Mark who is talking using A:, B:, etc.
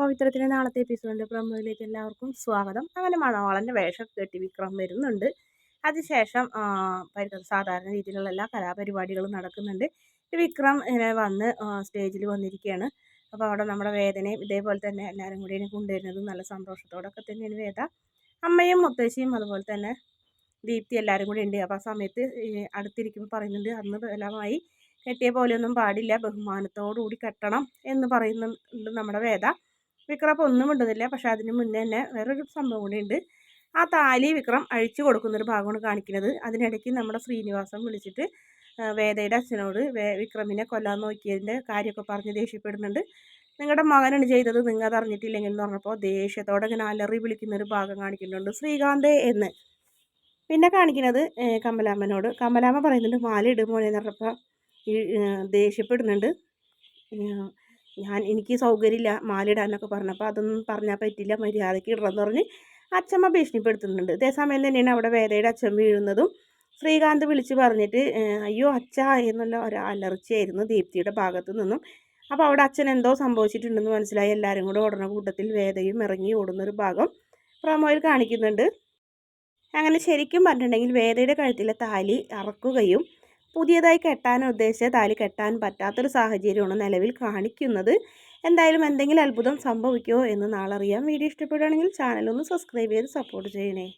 A: പവിത്രത്തിന്റെ നാളത്തെ എപ്പിസോഡിന്റെ പ്രമുഖയിലേക്ക് എല്ലാവർക്കും സ്വാഗതം. അങ്ങനെ മണവാളന്റെ വേഷം കെട്ടി വിക്രം വരുന്നുണ്ട്. അതിനുശേഷം സാധാരണ രീതിയിലുള്ള എല്ലാ കലാപരിപാടികളും നടക്കുന്നുണ്ട്. വിക്രം ഇങ്ങനെ വന്ന് സ്റ്റേജിൽ വന്നിരിക്കുകയാണ് അപ്പോൾ അവിടെ നമ്മുടെ വേദനയും ഇതേപോലെ തന്നെ എല്ലാവരും കൂടി കൊണ്ടുവരുന്നതും നല്ല സന്തോഷത്തോടൊക്കെ തന്നെയാണ് വേദ. അമ്മയും മുത്തശ്ശിയും അതുപോലെ തന്നെ ദീപ്തി എല്ലാവരും കൂടി ഉണ്ട്. അപ്പോൾ ആ സമയത്ത് അടുത്തിരിക്കുമ്പോൾ പറയുന്നുണ്ട് അന്ന് ബലമായി കെട്ടിയ പോലെയൊന്നും പാടില്ല. ബഹുമാനത്തോടുകൂടി കെട്ടണം എന്ന് പറയുന്നുണ്ട് നമ്മുടെ വേദ. വിക്രം ഒന്നും മിണ്ടുന്നില്ല. പക്ഷെ അതിന് മുന്നേ തന്നെ വേറൊരു സംഭവം കൂടി ഉണ്ട് ആ താലി വിക്രം അഴിച്ചു കൊടുക്കുന്നൊരു ഭാഗമാണ് കാണിക്കുന്നത്. അതിനിടയ്ക്ക് നമ്മുടെ ശ്രീനിവാസം വിളിച്ചിട്ട് വേദയുടെ അച്ഛനോട് വിക്രമിനെ കൊല്ലാൻ നോക്കിയതിന്റെ കാര്യമൊക്കെ പറഞ്ഞ് ദേഷ്യപ്പെടുന്നുണ്ട്. നിങ്ങളുടെ മകനാണ് ചെയ്തത് നിങ്ങൾ അത് അറിഞ്ഞിട്ടില്ലെങ്കിൽ എന്ന് പറഞ്ഞപ്പോൾ ദേഷ്യത്തോടെ ഇങ്ങനെ അലറി വിളിക്കുന്നൊരു ഭാഗം കാണിക്കുന്നുണ്ട് ശ്രീകാന്ത് എന്ന്. പിന്നെ കാണിക്കുന്നത് കമലാമ്മനോട്. കമലാമ്മ പറയുന്നുണ്ട് മാല ഇടുമോനെ എന്ന് പറഞ്ഞപ്പോൾ ദേഷ്യപ്പെടുന്നുണ്ട്. ഞാൻ എനിക്ക് സൗകര്യമില്ല മാലിടാനൊക്കെ പറഞ്ഞപ്പോൾ അതൊന്നും പറഞ്ഞാൽ പറ്റില്ല മര്യാദയ്ക്ക് ഇടണമെന്ന് പറഞ്ഞ് അച്ഛമ്മ ഭീഷണിപ്പെടുത്തുന്നുണ്ട്. ഇതേസമയം തന്നെയാണ് അവിടെ വേദയുടെ അച്ഛൻ വീഴുന്നതും. ശ്രീകാന്ത് വിളിച്ച് പറഞ്ഞിട്ട് അയ്യോ അച്ഛ എന്നുള്ള ഒരു അലർച്ചയായിരുന്നു ദീപ്തിയുടെ ഭാഗത്തു നിന്നും. അപ്പോൾ അവിടെ അച്ഛൻ എന്തോ സംഭവിച്ചിട്ടുണ്ടെന്ന് മനസ്സിലായി. എല്ലാവരും കൂടെ ഓടണ കൂട്ടത്തിൽ വേദയും ഇറങ്ങി ഓടുന്നൊരു ഭാഗം പ്രമോയിൽ കാണിക്കുന്നുണ്ട്. അങ്ങനെ ശരിക്കും പറഞ്ഞിട്ടുണ്ടെങ്കിൽ വേദയുടെ കഴുത്തിലെ താലി അറക്കുകയും പുതിയതായി കെട്ടാൻ ഉദ്ദേശിച്ച താലി കെട്ടാൻ പറ്റാത്തൊരു സാഹചര്യമാണ് നിലവിൽ കാണിക്കുന്നത്. എന്തായാലും എന്തെങ്കിലും അത്ഭുതം സംഭവിക്കുമോ എന്ന് നാളെ അറിയാം. വീഡിയോ ഇഷ്ടപ്പെടുകയാണെങ്കിൽ ചാനലൊന്ന് സബ്സ്ക്രൈബ് ചെയ്ത് സപ്പോർട്ട് ചെയ്യണേ.